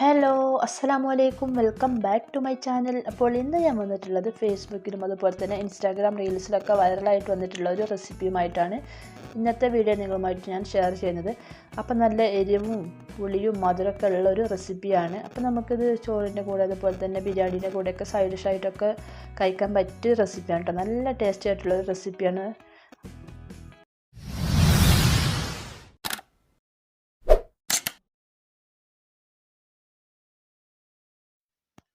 Hello അസ്സലാമു അലൈക്കും welcome back to my channel അപ്പോൾ ഇന്ന് ഞാൻ വന്നിട്ടുള്ളത് ഫേസ്ബുക്കിലും അതുപോലെ തന്നെ ഇൻസ്റ്റാഗ്രാം റീൽസിലൊക്കെ വൈറലായിട്ട് വന്നിട്ടുള്ള ഒരു റെസിപ്പിയുമായിട്ടാണ് ഇന്നത്തെ വീഡിയോ നിങ്ങളുമായിട്ട് ഞാൻ ഷെയർ ചെയ്യുന്നത്. അപ്പം നല്ല എരിവും പുളിയും മധുരമൊക്കെ ഉള്ള ഒരു റെസിപ്പിയാണ് അപ്പം നമുക്കിത് ചോറിന്റെ കൂടെ അതുപോലെ തന്നെ ബിരിയാണീന്റെ കൂടെയൊക്കെ സൈഡ് ഡിഷായിട്ടൊക്കെ കഴിക്കാൻ പറ്റിയ റെസിപ്പിയാണ് കേട്ടോ നല്ല ടേസ്റ്റി ആയിട്ടുള്ള ഒരു റെസിപ്പിയാണ്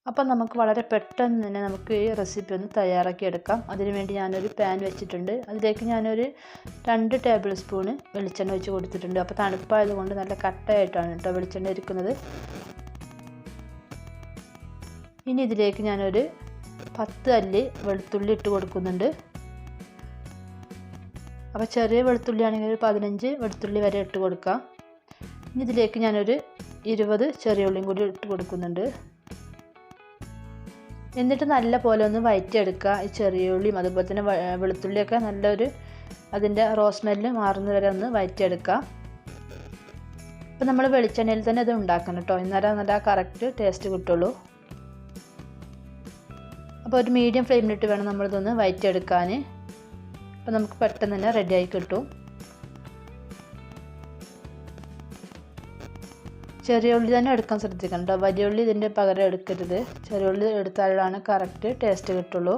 അപ്പം നമുക്ക് വളരെ പെട്ടെന്ന് തന്നെ നമുക്ക് ഈ റെസിപ്പി ഒന്ന് തയ്യാറാക്കി എടുക്കാം. അതിനുവേണ്ടി ഞാനൊരു പാൻ വെച്ചിട്ടുണ്ട്. അതിലേക്ക് ഞാനൊരു രണ്ട് ടേബിൾ സ്പൂണ് വെളിച്ചെണ്ണ ഒഴിച്ച് കൊടുത്തിട്ടുണ്ട്. അപ്പോൾ തണുപ്പായതുകൊണ്ട് നല്ല കട്ടയായിട്ടാണ് കേട്ടോ വെളിച്ചെണ്ണ ഇരിക്കുന്നത്. ഇനി ഇതിലേക്ക് ഞാനൊരു പത്ത് അല്ലി വെളുത്തുള്ളി ഇട്ട് കൊടുക്കുന്നുണ്ട്. അപ്പോൾ ചെറിയ വെളുത്തുള്ളി ആണെങ്കിൽ ഒരു പതിനഞ്ച് വെളുത്തുള്ളി വരെ ഇട്ട് കൊടുക്കാം. ഇനി ഇതിലേക്ക് ഞാനൊരു ഇരുപത് ചെറിയ ഉള്ളിയും കൂടി ഇട്ട് കൊടുക്കുന്നുണ്ട്. എന്നിട്ട് നല്ല പോലെ ഒന്ന് വയറ്റിയെടുക്കുക. ഈ ചെറിയ ഉള്ളിയും അതുപോലെ തന്നെ വെളുത്തുള്ളിയൊക്കെ നല്ലൊരു അതിന്റെ റോസ്മെല്ല് മാറുന്ന വരെ ഒന്ന് വയറ്റിയെടുക്കുക. അപ്പം നമ്മൾ വെളിച്ചെണ്ണയിൽ തന്നെ ഇത് ഉണ്ടാക്കണം കേട്ടോ. ഇന്നേരം നല്ല കറക്റ്റ് ടേസ്റ്റ് കിട്ടുള്ളൂ. അപ്പോൾ ഒരു മീഡിയം ഫ്ലെയിമിലിട്ട് വേണം നമ്മളിതൊന്ന് വയറ്റിയെടുക്കാൻ. അപ്പോൾ നമുക്ക് പെട്ടെന്ന് തന്നെ റെഡിയായി കിട്ടും. ചെറിയ ഉള്ളി തന്നെ എടുക്കാൻ ശ്രദ്ധിക്കണം കേട്ടോ വലിയ ഉള്ളി ഇതിന്റെ പകരം എടുക്കരുത്. ചെറിയ ഉള്ളി എടുത്താലാണ് കറക്റ്റ് ടേസ്റ്റ് കിട്ടുള്ളൂ.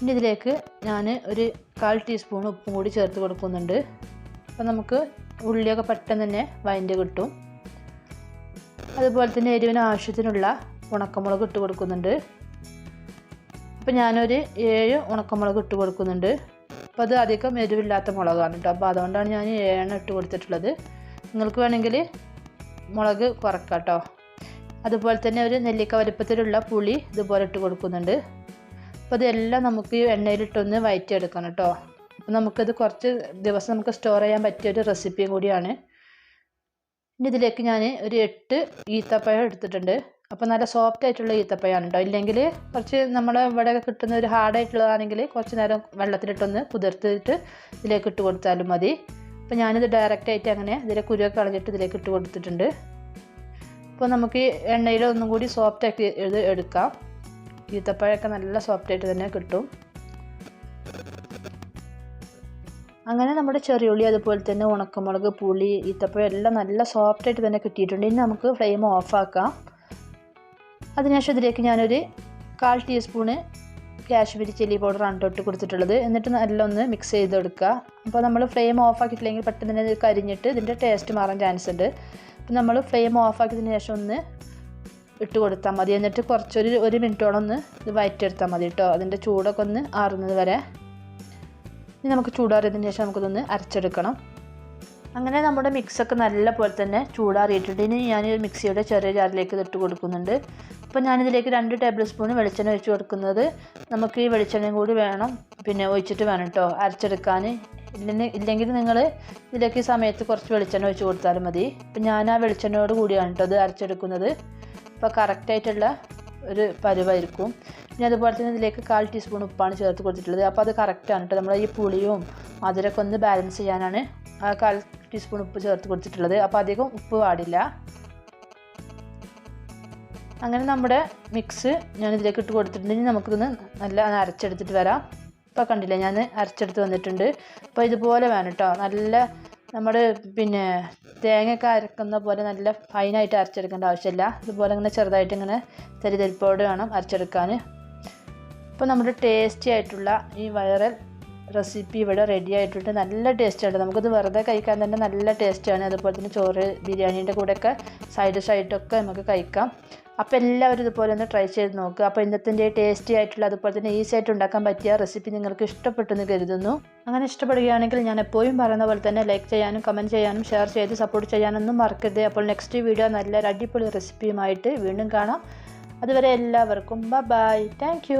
ഇനി ഇതിലേക്ക് ഞാൻ ഒരു കാൽ ടീസ്പൂൺ ഉപ്പും കൂടി ചേർത്ത് കൊടുക്കുന്നുണ്ട്. അപ്പോൾ നമുക്ക് ഉള്ളിയൊക്കെ പെട്ടെന്ന് തന്നെ വൈന്റെ കിട്ടും. അതുപോലെ തന്നെ എരിവിന് ആവശ്യത്തിനുള്ള ഉണക്കമുളക് ഇട്ട് കൊടുക്കുന്നുണ്ട്. അപ്പോൾ ഞാനൊരു ഏഴ് ഉണക്കമുളക് ഇട്ട് കൊടുക്കുന്നുണ്ട്. അപ്പോൾ അത് അധികം എരിവില്ലാത്ത മുളകാണ് കേട്ടോ. അപ്പോൾ അതുകൊണ്ടാണ് ഞാൻ ഏഴെണ്ണം ഇട്ട് കൊടുത്തിട്ടുള്ളത്. നിങ്ങൾക്ക് വേണമെങ്കിൽ മുളക് കുറക്കാം കേട്ടോ. അതുപോലെ തന്നെ ഒരു നെല്ലിക്ക വലുപ്പത്തിലുള്ള പുളി ഇതുപോലെ ഇട്ട് കൊടുക്കുന്നുണ്ട്. അപ്പോൾ ഇതെല്ലാം നമുക്ക് ഈ എണ്ണയിലിട്ടൊന്ന് വയറ്റിയെടുക്കണം കേട്ടോ. അപ്പോൾ നമുക്കത് കുറച്ച് ദിവസം നമുക്ക് സ്റ്റോർ ചെയ്യാൻ പറ്റിയ ഒരു റെസിപ്പിയും കൂടിയാണ്. ഇനി ഇതിലേക്ക് ഞാൻ ഒരു എട്ട് ഈത്തപ്പഴം എടുത്തിട്ടുണ്ട്. അപ്പോൾ നല്ല സോഫ്റ്റ് ആയിട്ടുള്ള ഈത്തപ്പഴമാണ് കേട്ടോ. ഇല്ലെങ്കിൽ കുറച്ച് നമ്മുടെ ഇവിടെ കിട്ടുന്ന ഒരു ഹാർഡായിട്ടുള്ളതാണെങ്കിൽ കുറച്ച് നേരം വെള്ളത്തിലിട്ടൊന്ന് കുതിർത്തിട്ട് ഇതിലേക്ക് ഇട്ട് കൊടുത്താലും മതി. അപ്പോൾ ഞാനിത് ഡയറക്റ്റ് ആയിട്ട് അങ്ങനെ ഇതിലെ കുരുവൊക്കെ കളഞ്ഞിട്ട് ഇതിലേക്ക് ഇട്ട് കൊടുത്തിട്ടുണ്ട്. ഇപ്പോൾ നമുക്ക് എണ്ണയിൽ ഒന്നും കൂടി സോഫ്റ്റ് ആക്കി ഇത് എടുക്കാം. ഈത്തപ്പഴമൊക്കെ നല്ല സോഫ്റ്റ് ആയിട്ട് തന്നെ കിട്ടും. അങ്ങനെ നമ്മുടെ ചെറിയുള്ളി അതുപോലെ തന്നെ ഉണക്കമുളക് പുളി ഈത്തപ്പഴം എല്ലാം നല്ല സോഫ്റ്റ് ആയിട്ട് തന്നെ കിട്ടിയിട്ടുണ്ട്. ഇനി നമുക്ക് ഫ്ലെയിം ഓഫാക്കാം അതിനുശേഷം ഇതിലേക്ക് ഞാനൊരു കാൽ ടീസ്പൂണ് കാശ്മീരി ചില്ലി പൗഡറാണ് തൊട്ട് കൊടുത്തിട്ടുള്ളത്. എന്നിട്ട് നല്ല ഒന്ന് മിക്സ് ചെയ്തെടുക്കുക. അപ്പോൾ നമ്മൾ ഫ്ലെയിം ഓഫ് ആക്കിയിട്ടില്ലെങ്കിൽ പെട്ടെന്ന് തന്നെ കരിഞ്ഞിട്ട് ഇതിന്റെ ടേസ്റ്റ് മാറാൻ ചാൻസ് ഉണ്ട്. അപ്പോൾ നമ്മൾ ഫ്ലെയിം ഓഫ് ആക്കിയതിന് ശേഷം ഒന്ന് ഇട്ട് കൊടുത്താൽ മതി. എന്നിട്ട് കുറച്ചൊരു ഒരു മിനിറ്റോളം ഒന്ന് ഇത് വയറ്റെടുത്താൽ മതി കേട്ടോ. അതിന്റെ ചൂടൊക്കെ ഒന്ന് ആറുന്നത് വരെ. ഇനി നമുക്ക് ചൂടാറിയതിന് ശേഷം നമുക്കിതൊന്ന് അരച്ചെടുക്കണം. അങ്ങനെ നമ്മുടെ മിക്സൊക്കെ നല്ല പോലെ തന്നെ ചൂടാറിയിട്ടുണ്ട്. ഇനി ഞാൻ മിക്സിയുടെ ചെറിയ ജാറിലേക്ക് ഇട്ട് കൊടുക്കുന്നുണ്ട്. അപ്പോൾ ഞാനിതിലേക്ക് രണ്ട് ടേബിൾ സ്പൂൺ വെളിച്ചെണ്ണ ഒഴിച്ച് കൊടുക്കുന്നത്. നമുക്ക് ഈ വെളിച്ചെണ്ണയും കൂടി വേണം. പിന്നെ ഒഴിച്ചിട്ട് വേണം കേട്ടോ അരച്ചെടുക്കാൻ. ഇല്ലെങ്കിൽ ഇല്ലെങ്കിൽ നിങ്ങൾ ഇതിലേക്ക് സമയത്ത് കുറച്ച് വെളിച്ചെണ്ണ ഒഴിച്ച് കൊടുത്താലും മതി. ഇപ്പം ഞാൻ ആ വെളിച്ചെണ്ണയോട് കൂടിയാണ് കേട്ടോ ഇത് അരച്ചെടുക്കുന്നത്. അപ്പോൾ കറക്റ്റായിട്ടുള്ള ഒരു പരുവായിരിക്കും. ഇനി അതുപോലെ തന്നെ ഇതിലേക്ക് കാൽ ടീസ്പൂൺ ഉപ്പാണ് ചേർത്ത് കൊടുത്തിട്ടുള്ളത്. അപ്പോൾ അത് കറക്റ്റാണ് കേട്ടോ നമ്മൾ ഈ പുളിയും മധുരമൊക്കെ ഒന്ന് ബാലൻസ് ചെയ്യാനാണ് ആ കാൽ ടീസ്പൂൺ ഉപ്പ് ചേർത്ത് കൊടുത്തിട്ടുള്ളത്. അപ്പോൾ അധികം ഉപ്പ് പാടില്ല. അങ്ങനെ നമ്മുടെ മിക്സ് ഞാൻ ഇതിലേക്ക് ഇട്ട് കൊടുത്തിട്ടുണ്ട്. ഇനി നമുക്കിതൊന്ന് നല്ല അരച്ചെടുത്തിട്ട് വരാം. ഇപ്പോൾ കണ്ടില്ലേ ഞാൻ അരച്ചെടുത്ത് വന്നിട്ടുണ്ട്. അപ്പോൾ ഇതുപോലെ വേണം കേട്ടോ നല്ല നമ്മൾ പിന്നെ തേങ്ങയൊക്കെ അരക്കുന്ന പോലെ നല്ല ഫൈനായിട്ട് അരച്ചെടുക്കേണ്ട ആവശ്യമില്ല. ഇതുപോലെ ഇങ്ങനെ ചെറുതായിട്ട് ഇങ്ങനെ തരിതരിപ്പോട് വേണം അരച്ചെടുക്കാൻ അപ്പോൾ നമ്മുടെ ടേസ്റ്റി ആയിട്ടുള്ള ഈ വൈറൽ റെസിപ്പി ഇവിടെ റെഡി ആയിട്ടുണ്ട്. നല്ല ടേസ്റ്റാണ് നമുക്കിത് വെറുതെ കഴിക്കാൻ തന്നെ നല്ല ടേസ്റ്റാണ് അതുപോലെ തന്നെ ചോറ് ബിരിയാണീന്റെ കൂടെയൊക്കെ സൈഡ് ഡിഷായിട്ടൊക്കെ നമുക്ക് കഴിക്കാം. അപ്പോൾ എല്ലാവരും ഇതുപോലെ ഒന്ന് ട്രൈ ചെയ്ത് നോക്കുക അപ്പോൾ ഇന്നത്തെ ടേസ്റ്റി ആയിട്ടുള്ള അതുപോലെ തന്നെ ഈസി ആയിട്ട് ഉണ്ടാക്കാൻ പറ്റിയ റെസിപ്പി നിങ്ങൾക്ക് ഇഷ്ടപ്പെട്ടെന്ന് കരുതുന്നു. അങ്ങനെ ഇഷ്ടപ്പെടുകയാണെങ്കിൽ ഞാൻ എപ്പോഴും പറയുന്ന പോലെ തന്നെ ലൈക്ക് ചെയ്യാനും കമന്റ് ചെയ്യാനും ഷെയർ ചെയ്ത് സപ്പോർട്ട് ചെയ്യാനൊന്നും മറക്കരുത്. അപ്പോൾ നെക്സ്റ്റ് വീഡിയോ നല്ല അടിപൊളി റെസിപ്പിയുമായിട്ട് വീണ്ടും കാണാം. അതുവരെ എല്ലാവർക്കും ബൈ താങ്ക്